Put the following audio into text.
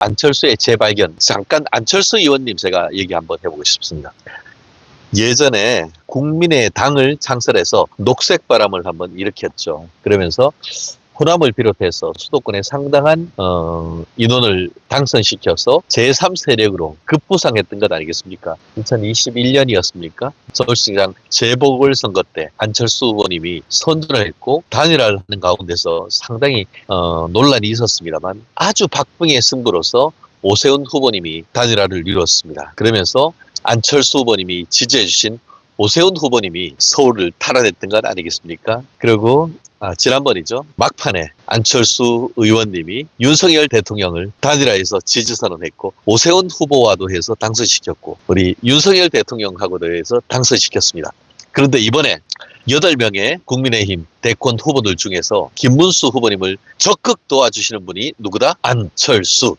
안철수의 재발견. 잠깐 안철수 의원님 제가 얘기 한번 해보고 싶습니다. 예전에 국민의 당을 창설해서 녹색 바람을 한번 일으켰죠. 그러면서 호남을 비롯해서 수도권에 상당한 어, 인원을 당선시켜서 제3세력으로 급부상했던 것 아니겠습니까? 2021년이었습니까? 서울시장 재보궐선거 때 안철수 후보님이 선전을 했고 단일화를 하는 가운데서 상당히 어, 논란이 있었습니다만 아주 박빙의 승부로서 오세훈 후보님이 단일화를 이뤘습니다. 그러면서 안철수 후보님이 지지해주신 오세훈 후보님이 서울을 탈환했던 것 아니겠습니까? 그리고 아, 지난번이죠. 막판에 안철수 의원님이 윤석열 대통령을 단일화해서 지지선언했고 오세훈 후보와도 해서 당선시켰고 우리 윤석열 대통령하고도 해서 당선시켰습니다. 그런데 이번에 8명의 국민의힘 대권 후보들 중에서 김문수 후보님을 적극 도와주시는 분이 누구다? 안철수.